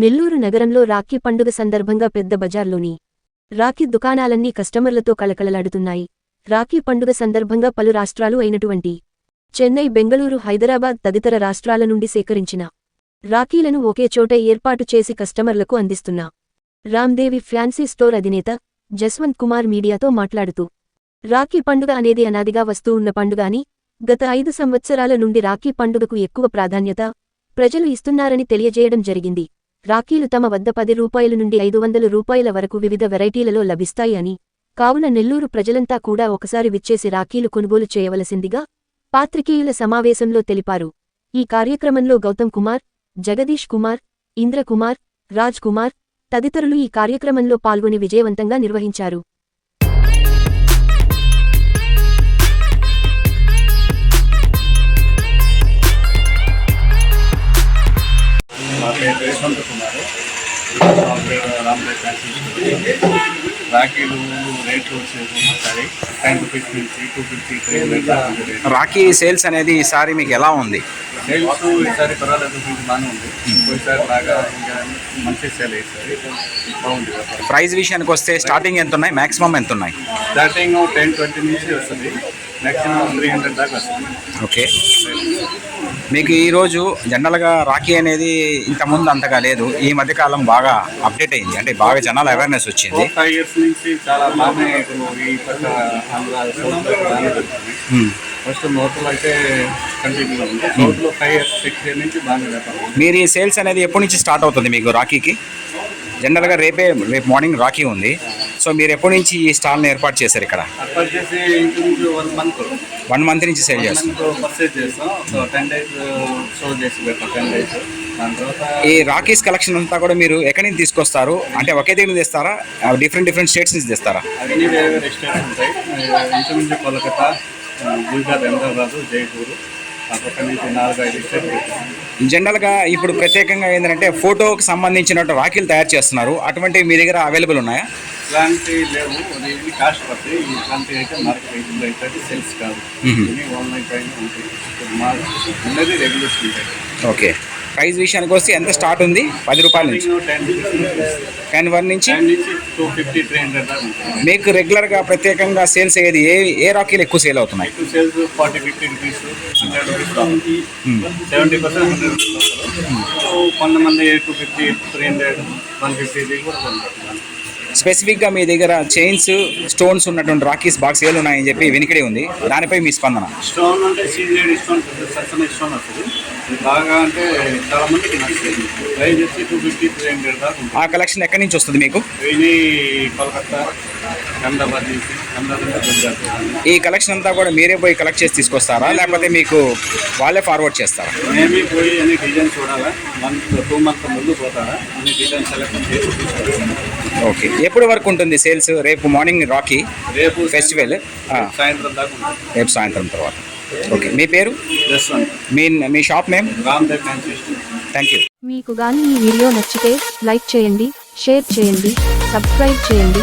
నెల్లూరు నగరంలో రాఖీ పండుగ సందర్భంగా పెద్ద బజార్లోని రాఖీ దుకాణాలన్నీ కస్టమర్లతో కళకళలాడుతున్నాయి. రాఖీ పండుగ సందర్భంగా పలు రాష్ట్రాలు అయినటువంటి చెన్నై బెంగళూరు హైదరాబాద్ తదితర రాష్ట్రాల నుండి సేకరించిన రాఖీలను ఒకే చోట ఏర్పాటు చేసి కస్టమర్లకు అందిస్తున్న రామ్దేవి ఫ్యాన్సీ స్టోర్ అధినేత జస్వంత్ కుమార్ మీడియాతో మాట్లాడుతూ రాఖీ పండుగ అనేది అనాదిగా వస్తూ ఉన్న పండుగ అని గత ఐదు సంవత్సరాల నుండి రాఖీ పండుగకు ఎక్కువ ప్రాధాన్యత ప్రజలు ఇస్తున్నారని తెలియజేయడం జరిగింది. రాఖీలు తమ వద్ద పది రూపాయల నుండి ఐదు వందల రూపాయల వరకు వివిధ వెరైటీలలో లభిస్తాయి అని కావున నెల్లూరు ప్రజలంతా కూడా ఒకసారి విచ్చేసి రాఖీలు కొనుగోలు చేయవలసిందిగా పాత్రికేయుల సమావేశంలో తెలిపారు. ఈ కార్యక్రమంలో గౌతమ్ కుమార్ జగదీష్ కుమార్ ఇంద్రకుమార్ రాజ్ కుమార్ తదితరులు ఈ కార్యక్రమంలో పాల్గొని విజయవంతంగా నిర్వహించారు. రాఖీలు రేట్లు వచ్చేసి ఒకసారి. టెన్ రూపీస్ నుంచి టూ ఫిఫ్టీ త్రీ హండ్రెడ్ దాకా ఉంది రేట్. రాఖీ సేల్స్ అనేది ఈసారి మీకు ఎలా ఉంది? సేల్స్ ఈసారి పర్వాలేదు కొంచెం బాగానే ఉంది. పోయిసారి బాగా ఇంకా మంచి సేల్ అయ్యేసారి బాగుంది వ్యాపారం. ప్రైస్ విషయానికి వస్తే స్టార్టింగ్ ఎంత ఉన్నాయి మాక్సిమం ఎంత ఉన్నాయి స్టార్టింగ్ టెన్ ట్వంటీ నుంచి వస్తుంది. మ్యాక్సిమం త్రీ హండ్రెడ్ దాకా వస్తుంది. ఓకే. మీకు ఈరోజు జనరల్గా రాఖీ అనేది ఇంతకుముందు అంతగా లేదు. ఈ మధ్యకాలం బాగా అప్డేట్ అయింది. అంటే బాగా జనాల అవేర్నెస్ వచ్చింది. ఫోర్ ఫైవ్ ఇయర్స్ నుంచి చాలా బాగానే ఇప్పుడు ఈ పక్క ఆంధ్ర సౌత్ బాగానే జరుగుతుంది. మ్మ్. ఫస్ట్ నోట్లో అయితే కంటిన్యూ ఉంది. సౌత్లో ఫైవ్ ఇయర్స్ సిక్స్ ఇయర్ నుంచి బాగానే వ్యాపారం ఉంది. మీరు ఈ సేల్స్ అనేది ఎప్పటి నుంచి స్టార్ట్ అవుతుంది మీకు రాఖీకి? జనరల్గా రేపే రేపు మార్నింగ్ రాఖీ ఉంది. సో మీరు ఎప్పటి నుంచి ఈ స్టాల్ని ఏర్పాటు చేశారు ఇక్కడ? వన్ మంత్ నుంచి సేల్ చేస్తున్నారు. మంత్ పర్చేజ్ చేస్తాం సో టెన్ డేస్ షో చేసి పెడతాం టెన్ డేస్ దాని తర్వాత ఈ రాకీస్ కలెక్షన్ అంతా కూడా మీరు ఎక్కడి నుంచి తీసుకొస్తారు? అంటే ఒకే దగ్గర నుంచి తెస్తారా? డిఫరెంట్ డిఫరెంట్ స్టేట్స్ నుంచి తెస్తారా కోలకత్తా గుజరాత్ అహ్మదాబాద్ జైపూర్. జనరల్గా ఇప్పుడు ప్రత్యేకంగా ఏంటంటే ఫోటోకి సంబంధించినట్టు రాఖీలు తయారు చేస్తున్నారు. అటువంటివి మీ దగ్గర అవైలబుల్ ఉన్నాయా? ఇలాంటి లేవు. కాస్ట్ పడుతుంది ఇట్లాంటి అయితే మార్కెట్ అయితే సేల్స్ కాదు. ఆన్లైన్ పైన ఉంటాయి. ఉన్నది రెగ్యులేషన్ ఉంటాయి ఓకే. ప్రైస్ విషయానికి వస్తే ఎంత స్టార్ట్ ఉంది? పది రూపాయల నుంచి. టెన్ వన్ నుంచి? టూ ఫిఫ్టీ త్రీ హండ్రెడ్ మీకు రెగ్యులర్గా ప్రత్యేకంగా సేల్స్ అయ్యేది ఏ ఏ రాఖీలు ఎక్కువ సేల్ అవుతున్నాయి? సో కొంతమంది two fifty three hundred one fifty కూడా స్పెసిఫిక్గా మీ దగ్గర చైన్స్ స్టోన్స్ ఉన్నటువంటి రాఖీస్ బాగా సేల్ ఉన్నాయని చెప్పి వెనుకడే ఉంది. దానిపై మీ స్పందన? స్టోన్ అంటే సీజెడ్ స్టోన్ సత్సమ స్టోన్ వస్తుంది. ఇది బాగా అంటే చాలా మందికి నచ్చుతుంది. ప్రైస్ వచ్చి టూ ఫిఫ్టీ త్రీ హండ్రెడ్ దాకా ఆ కలెక్షన్ ఎక్కడి నుంచి వస్తుంది మీకు? ఇవి కోల్కత్తా ఈ కలెక్షన్ అంతా కూడా మీరే పోయి కలెక్ట్ చేసి తీసుకొస్తారా? లేకపోతే మీకు వాళ్ళే ఫార్వర్డ్ చేస్తారా? మేమే పోయి అన్ని డిజైన్ చూడాలా? మంత్ టూ మంత్ ముందు పోతారా? అన్ని డిజైన్ సెలెక్షన్ చేసి. ఓకే. ఎప్పటి వరకు ఉంటుంది సేల్స్? రేపు మార్నింగ్ రాకీ రేపు ఫెస్టివల్? సాయంత్రం దాకా రేపు సాయంత్రం తర్వాత. ఓకే. మీ పేరు? జస్ట్ వన్ మీ మీ షాప్ నేమ్ థ్యాంక్ యూ మీకు గాని ఈ వీడియో నచ్చితే లైక్ చేయండి షేర్ చేయండి సబ్స్క్రైబ్ చేయండి.